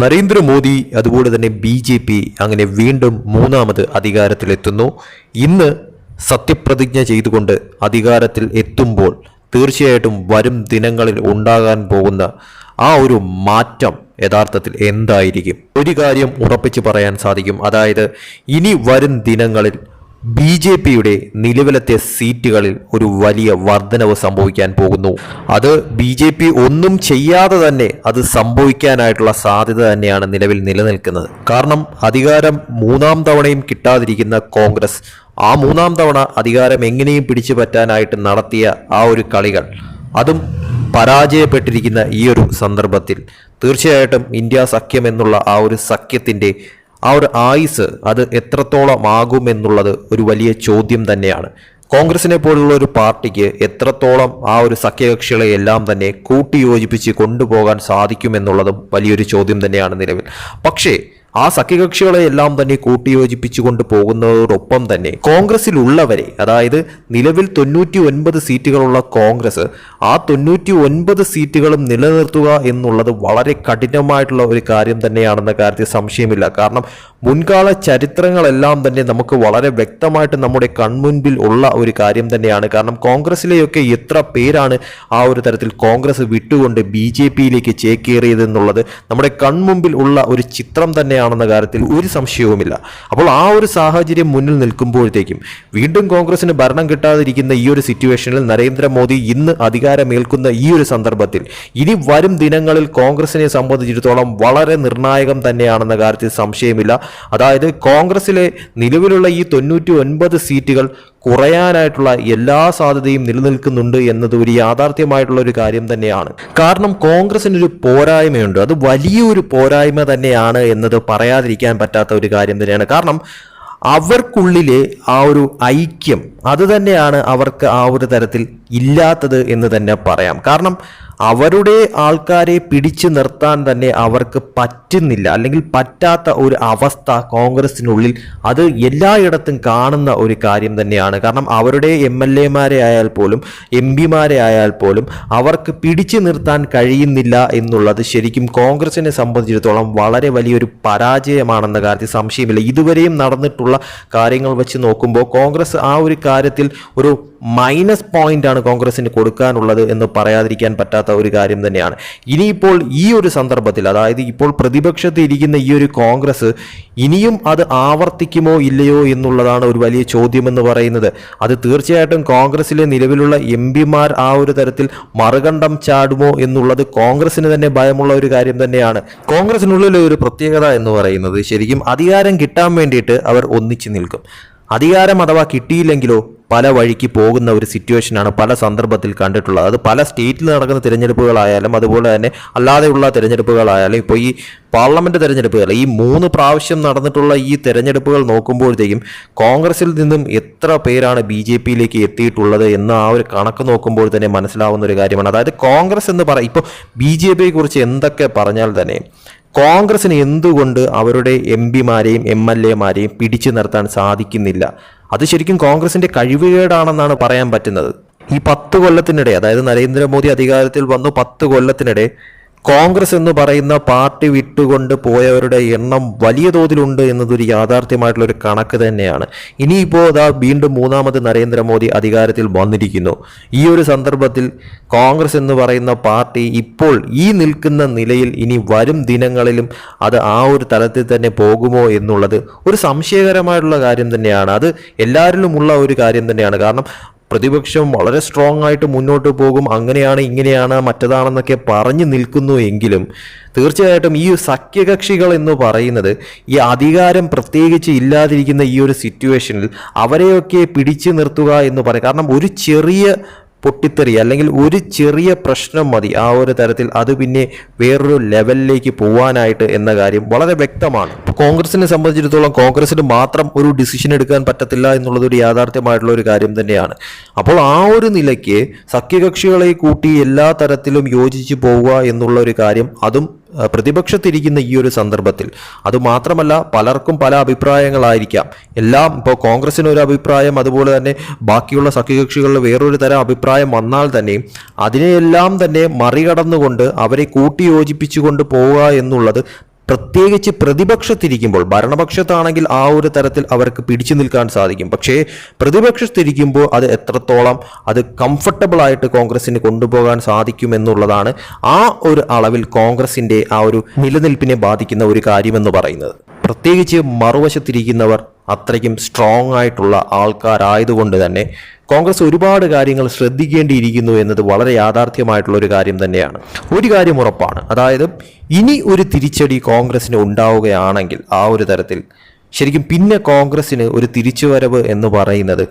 നരേന്ദ്രമോദി അതുപോലെ തന്നെ B J P അങ്ങനെ വീണ്ടും മൂന്നാമത് അധികാരത്തിലെത്തുന്നു. ഇന്ന് സത്യപ്രതിജ്ഞ ചെയ്തുകൊണ്ട് അധികാരത്തിൽ എത്തുമ്പോൾ തീർച്ചയായിട്ടും വരും ദിനങ്ങളിൽ ഉണ്ടാകാൻ പോകുന്ന ആ ഒരു മാറ്റം യഥാർത്ഥത്തിൽ എന്തായിരിക്കും? ഒരു കാര്യം ഉറപ്പിച്ച് പറയാൻ സാധിക്കും. അതായത് ഇനി വരും ദിനങ്ങളിൽ ബി ജെ പിയുടെ നിലവിലത്തെ സീറ്റുകളിൽ ഒരു വലിയ വർധനവ് സംഭവിക്കാൻ പോകുന്നു. അത് ബി ജെ പി ഒന്നും ചെയ്യാതെ തന്നെ അത് സംഭവിക്കാനായിട്ടുള്ള സാധ്യത തന്നെയാണ് നിലവിൽ നിലനിൽക്കുന്നത്. കാരണം അധികാരം മൂന്നാം തവണയും കിട്ടാതിരിക്കുന്ന കോൺഗ്രസ് ആ മൂന്നാം തവണ അധികാരം എങ്ങനെയും പിടിച്ചു പറ്റാനായിട്ട് നടത്തിയ ആ ഒരു കളികൾ അതും പരാജയപ്പെട്ടിരിക്കുന്ന ഈ ഒരു സന്ദർഭത്തിൽ. തീർച്ചയായിട്ടും ഇന്ത്യ സഖ്യം എന്നുള്ള ആ ഒരു സഖ്യത്തിന്റെ ആ ഒരു ആയുസ് അത് എത്രത്തോളം ആകുമെന്നുള്ളത് ഒരു വലിയ ചോദ്യം തന്നെയാണ്. കോൺഗ്രസിനെ പോലുള്ള ഒരു പാർട്ടിക്ക് എത്രത്തോളം ആ ഒരു സഖ്യകക്ഷികളെ എല്ലാം തന്നെ കൂട്ടിയോജിപ്പിച്ച് കൊണ്ടുപോകാൻ സാധിക്കുമെന്നുള്ളതും വലിയൊരു ചോദ്യം തന്നെയാണ് നിലവിൽ. പക്ഷേ ആ സഖ്യകക്ഷികളെ എല്ലാം തന്നെ കൂട്ടിയോജിപ്പിച്ചുകൊണ്ട് പോകുന്നതോടൊപ്പം തന്നെ കോൺഗ്രസിലുള്ളവരെ അതായത് നിലവിൽ തൊണ്ണൂറ്റി ഒൻപത് സീറ്റുകളുള്ള കോൺഗ്രസ് ആ തൊണ്ണൂറ്റി ഒൻപത് സീറ്റുകളും നിലനിർത്തുക എന്നുള്ളത് വളരെ കഠിനമായിട്ടുള്ള ഒരു കാര്യം തന്നെയാണെന്ന കാര്യത്തിൽ സംശയമില്ല. കാരണം മുൻകാല ചരിത്രങ്ങളെല്ലാം തന്നെ നമുക്ക് വളരെ വ്യക്തമായിട്ട് നമ്മുടെ കൺമുൻപിൽ ഉള്ള ഒരു കാര്യം തന്നെയാണ്. കാരണം കോൺഗ്രസിലെയൊക്കെ എത്ര പേരാണ് ആ ഒരു തരത്തിൽ കോൺഗ്രസ് വിട്ടുകൊണ്ട് ബി ജെ പിയിലേക്ക് ചേക്കേറിയതെന്നുള്ളത് നമ്മുടെ കൺമുമ്പിൽ ഉള്ള ഒരു ചിത്രം തന്നെയാണെന്ന കാര്യത്തിൽ ഒരു സംശയവുമില്ല. അപ്പോൾ ആ ഒരു സാഹചര്യം മുന്നിൽ നിൽക്കുമ്പോഴത്തേക്കും വീണ്ടും കോൺഗ്രസിന് ഭരണം കിട്ടാതിരിക്കുന്ന ഈ ഒരു സിറ്റുവേഷനിൽ നരേന്ദ്രമോദി ഇന്ന് അധികാരമേൽക്കുന്ന ഈ ഒരു സന്ദർഭത്തിൽ ഇനി വരും ദിനങ്ങളിൽ കോൺഗ്രസിനെ സംബന്ധിച്ചിടത്തോളം വളരെ നിർണായകം തന്നെയാണെന്ന കാര്യത്തിൽ സംശയമില്ല. അതായത് കോൺഗ്രസിലെ നിലവിലുള്ള ഈ തൊണ്ണൂറ്റി സീറ്റുകൾ കുറയാനായിട്ടുള്ള എല്ലാ സാധ്യതയും നിലനിൽക്കുന്നുണ്ട് എന്നത് ഒരു യാഥാർത്ഥ്യമായിട്ടുള്ള ഒരു കാര്യം തന്നെയാണ്. കാരണം കോൺഗ്രസിനൊരു പോരായ്മയുണ്ട്. അത് വലിയൊരു പോരായ്മ തന്നെയാണ് എന്നത് പറയാതിരിക്കാൻ പറ്റാത്ത ഒരു കാര്യം തന്നെയാണ്. കാരണം അവർക്കുള്ളിലെ ആ ഒരു ഐക്യം അത് തന്നെയാണ് അവർക്ക് ആ ഒരു തരത്തിൽ ഇല്ലാത്തത് എന്ന് തന്നെ പറയാം. കാരണം അവരുടെ ആൾക്കാരെ പിടിച്ചു നിർത്താൻ തന്നെ അവർക്ക് പറ്റുന്നില്ല. അല്ലെങ്കിൽ പറ്റാത്ത ഒരു അവസ്ഥ കോൺഗ്രസിനുള്ളിൽ അത് എല്ലായിടത്തും കാണുന്ന ഒരു കാര്യം തന്നെയാണ്. കാരണം അവരുടെ എം എൽ എമാരെ ആയാൽ പോലും എം പിമാരെ ആയാൽ പോലും അവർക്ക് പിടിച്ചു നിർത്താൻ കഴിയുന്നില്ല എന്നുള്ളത് ശരിക്കും കോൺഗ്രസിനെ സംബന്ധിച്ചിടത്തോളം വളരെ വലിയൊരു പരാജയമാണെന്ന കാര്യത്തിൽ സംശയമില്ല. ഇതുവരെയും നടന്നിട്ടുള്ള കാര്യങ്ങൾ വെച്ച് നോക്കുമ്പോൾ കോൺഗ്രസ് ആ ഒരു കാര്യത്തിൽ ഒരു മൈനസ് പോയിന്റ് ആണ് കോൺഗ്രസിന് കൊടുക്കാനുള്ളത് എന്ന് പറയാതിരിക്കാൻ പറ്റാത്ത ഒരു കാര്യം തന്നെയാണ്. ഇനിയിപ്പോൾ ഈ ഒരു സന്ദർഭത്തിൽ അതായത് ഇപ്പോൾ പ്രതിപക്ഷത്ത് ഇരിക്കുന്ന ഈ ഒരു കോൺഗ്രസ് ഇനിയും അത് ആവർത്തിക്കുമോ ഇല്ലയോ എന്നുള്ളതാണ് ഒരു വലിയ ചോദ്യം എന്ന് പറയുന്നത്. അത് തീർച്ചയായിട്ടും കോൺഗ്രസിലെ നിലവിലുള്ള എം പിമാർ ആ ഒരു തരത്തിൽ മറുകണ്ഠം ചാടുമോ എന്നുള്ളത് കോൺഗ്രസിന് തന്നെ ഭയമുള്ള ഒരു കാര്യം തന്നെയാണ്. കോൺഗ്രസിനുള്ളിലെ ഒരു പ്രത്യേകത എന്ന് പറയുന്നത് ശരിക്കും അധികാരം കിട്ടാൻ വേണ്ടിയിട്ട് അവർ ഒന്നിച്ചു നിൽക്കും. അധികാരം അഥവാ കിട്ടിയില്ലെങ്കിലോ പല വഴിക്ക് പോകുന്ന ഒരു സിറ്റുവേഷനാണ് പല സന്ദർഭത്തിൽ കണ്ടിട്ടുള്ളത്. അത് പല സ്റ്റേറ്റിൽ നടക്കുന്ന തിരഞ്ഞെടുപ്പുകളായാലും അതുപോലെ തന്നെ അല്ലാതെയുള്ള തിരഞ്ഞെടുപ്പുകളായാലും ഇപ്പോൾ ഈ പാർലമെന്റ് തിരഞ്ഞെടുപ്പുകൾ ഈ മൂന്ന് പ്രാവശ്യം നടന്നിട്ടുള്ള ഈ തിരഞ്ഞെടുപ്പുകൾ നോക്കുമ്പോഴത്തേക്കും കോൺഗ്രസിൽ നിന്നും എത്ര പേരാണ് ബി ജെ പിയിലേക്ക് എത്തിയിട്ടുള്ളത് എന്ന ആ ഒരു കണക്ക് നോക്കുമ്പോൾ തന്നെ മനസ്സിലാവുന്ന ഒരു കാര്യമാണ്. അതായത് കോൺഗ്രസ് എന്ന് പറയും ഇപ്പോൾ ബി ജെ പിയെക്കുറിച്ച് എന്തൊക്കെ പറഞ്ഞാൽ തന്നെ കോൺഗ്രസിന് എന്തുകൊണ്ട് അവരുടെ എം പിമാരെയും എം എൽ എമാരെയും പിടിച്ചു നിർത്താൻ സാധിക്കുന്നില്ല? അത് ശരിക്കും കോൺഗ്രസിന്റെ കഴിവുകേടാണെന്നാണ് പറയാൻ പറ്റുന്നത്. ഈ പത്ത് കൊല്ലത്തിനിടെ അതായത് നരേന്ദ്രമോദി അധികാരത്തിൽ വന്നു പത്ത് കൊല്ലത്തിനിടെ കോൺഗ്രസ് എന്ന് പറയുന്ന പാർട്ടി വിട്ടുകൊണ്ട് പോയവരുടെ എണ്ണം വലിയ തോതിലുണ്ട് എന്നതൊരു യാഥാർത്ഥ്യമായിട്ടുള്ള ഒരു കണക്ക് തന്നെയാണ്. ഇനിയിപ്പോൾ അതാ വീണ്ടും മൂന്നാമത് നരേന്ദ്രമോദി അധികാരത്തിൽ വന്നിരിക്കുന്നു. ഈ ഒരു സന്ദർഭത്തിൽ കോൺഗ്രസ് എന്ന് പറയുന്ന പാർട്ടി ഇപ്പോൾ ഈ നിൽക്കുന്ന നിലയിൽ ഇനി വരും ദിനങ്ങളിലും അത് ആ ഒരു തലത്തിൽ തന്നെ പോകുമോ എന്നുള്ളത് ഒരു സംശയകരമായിട്ടുള്ള കാര്യം തന്നെയാണ്. അത് എല്ലാവരിലുമുള്ള ഒരു കാര്യം തന്നെയാണ്. കാരണം പ്രതിപക്ഷം വളരെ സ്ട്രോങ് ആയിട്ട് മുന്നോട്ട് പോകും. അങ്ങനെയാണ് ഇങ്ങനെയാണ് മറ്റതാണെന്നൊക്കെ പറഞ്ഞു നിൽക്കുന്നു എങ്കിലും തീർച്ചയായിട്ടും ഈ സഖ്യകക്ഷികൾ എന്ന് പറയുന്നത് ഈ അധികാരം പ്രത്യേകിച്ച് ഇല്ലാതിരിക്കുന്ന ഈ ഒരു സിറ്റുവേഷനിൽ അവരെയൊക്കെ പിടിച്ചു നിർത്തുക എന്ന് പറയും. കാരണം ഒരു ചെറിയ പൊട്ടിത്തെറി അല്ലെങ്കിൽ ഒരു ചെറിയ പ്രശ്നം മതി ആ ഒരു തരത്തിൽ അത് പിന്നെ വേറൊരു ലെവലിലേക്ക് പോകാനായിട്ട് എന്ന കാര്യം വളരെ വ്യക്തമാണ്. കോൺഗ്രസിനെ സംബന്ധിച്ചിടത്തോളം കോൺഗ്രസിന് മാത്രം ഒരു ഡിസിഷൻ എടുക്കാൻ പറ്റത്തില്ല എന്നുള്ളത് ഒരു യാഥാർത്ഥ്യമായിട്ടുള്ള ഒരു കാര്യം തന്നെയാണ്. അപ്പോൾ ആ ഒരു നിലയ്ക്ക് സഖ്യകക്ഷികളെ കൂട്ടി എല്ലാ തരത്തിലും യോജിച്ച് പോവുക എന്നുള്ള ഒരു കാര്യം അതും പ്രതിപക്ഷത്തിരിക്കുന്ന ഈ ഒരു സന്ദർഭത്തിൽ. അതുമാത്രമല്ല പലർക്കും പല അഭിപ്രായങ്ങളായിരിക്കാം. എല്ലാം ഇപ്പോൾ കോൺഗ്രസിന് ഒരു അഭിപ്രായം അതുപോലെ തന്നെ ബാക്കിയുള്ള സഖ്യകക്ഷികളിൽ വേറൊരു തരം അഭിപ്രായം വന്നാൽ തന്നെയും അതിനെയെല്ലാം തന്നെ മറികടന്നുകൊണ്ട് അവരെ കൂട്ടിയോജിപ്പിച്ചുകൊണ്ട് പോവുക എന്നുള്ളത് പ്രത്യേകിച്ച് പ്രതിപക്ഷത്തിരിക്കുമ്പോൾ ഭരണപക്ഷത്താണെങ്കിൽ ആ ഒരു തരത്തിൽ അവർക്ക് പിടിച്ചു നിൽക്കാൻ സാധിക്കും. പക്ഷേ പ്രതിപക്ഷത്തിരിക്കുമ്പോൾ അത് എത്രത്തോളം അത് കംഫർട്ടബിൾ ആയിട്ട് കോൺഗ്രസിന് കൊണ്ടുപോകാൻ സാധിക്കുമെന്നുള്ളതാണ് ആ ഒരു അളവിൽ കോൺഗ്രസിന്റെ ആ ഒരു നിലനിൽപ്പിനെ ബാധിക്കുന്ന ഒരു കാര്യമെന്ന് പറയുന്നത്. പ്രത്യേകിച്ച് മറുവശത്തിരിക്കുന്നവർ അത്രയ്ക്കും സ്ട്രോങ് ആയിട്ടുള്ള ആൾക്കാരായതുകൊണ്ട് തന്നെ കോൺഗ്രസ് ഒരുപാട് കാര്യങ്ങൾ ശ്രദ്ധിക്കേണ്ടിയിരിക്കുന്നു എന്നത് വളരെ യാഥാർത്ഥ്യമായിട്ടുള്ള ഒരു കാര്യം തന്നെയാണ്. ഒരു കാര്യം ഉറപ്പാണ്. അതായത് ഇനി ഒരു തിരിച്ചടി കോൺഗ്രസിന് ഉണ്ടാവുകയാണെങ്കിൽ ആ ഒരു തരത്തിൽ ശരിക്കും പിന്നെ കോൺഗ്രസിന് ഒരു തിരിച്ചുവരവ് എന്ന് പറയുന്നത്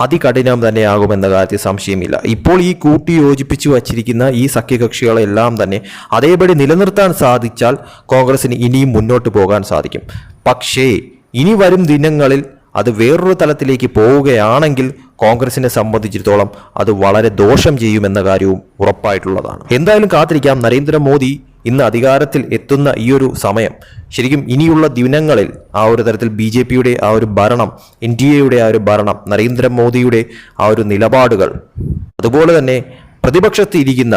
അതികഠിനം തന്നെയാകുമെന്ന കാര്യത്തിൽ സംശയമില്ല. ഇപ്പോൾ ഈ കൂട്ടി യോജിപ്പിച്ചു വച്ചിരിക്കുന്ന ഈ സഖ്യകക്ഷികളെല്ലാം തന്നെ അതേപടി നിലനിർത്താൻ സാധിച്ചാൽ കോൺഗ്രസിന് ഇനിയും മുന്നോട്ട് പോകാൻ സാധിക്കും. പക്ഷേ ഇനി വരും ദിനങ്ങളിൽ അത് വേറൊരു തലത്തിലേക്ക് പോവുകയാണെങ്കിൽ കോൺഗ്രസിനെ സംബന്ധിച്ചിടത്തോളം അത് വളരെ ദോഷം ചെയ്യുമെന്ന കാര്യവും ഉറപ്പായിട്ടുള്ളതാണ്. എന്തായാലും കാത്തിരിക്കാം. നരേന്ദ്രമോദി ഇന്ന് അധികാരത്തിൽ എത്തുന്ന ഈ ഒരു സമയം ശരിക്കും ഇനിയുള്ള ദിനങ്ങളിൽ ആ ഒരു തരത്തിൽ ബി ജെ പിയുടെ ആ ഒരു ഭരണം എൻ ഡി എയുടെ ആ ഒരു ഭരണം നരേന്ദ്രമോദിയുടെ ആ ഒരു നിലപാടുകൾ അതുപോലെ തന്നെ പ്രതിപക്ഷത്ത് ഇരിക്കുന്ന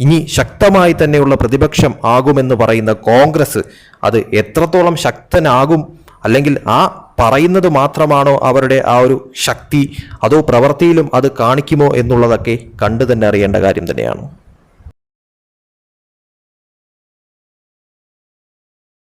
ഇനി ശക്തമായി തന്നെയുള്ള പ്രതിപക്ഷം ആകുമെന്ന് പറയുന്ന കോൺഗ്രസ് അത് എത്രത്തോളം ശക്തനാകും അല്ലെങ്കിൽ ആ പറയുന്നത് മാത്രമാണോ അവരുടെ ആ ഒരു ശക്തി? അതോ പ്രവൃത്തിയിലും അത് കാണിക്കുമോ എന്നുള്ളതൊക്കെ കണ്ടു തന്നെ അറിയേണ്ട കാര്യം തന്നെയാണ്.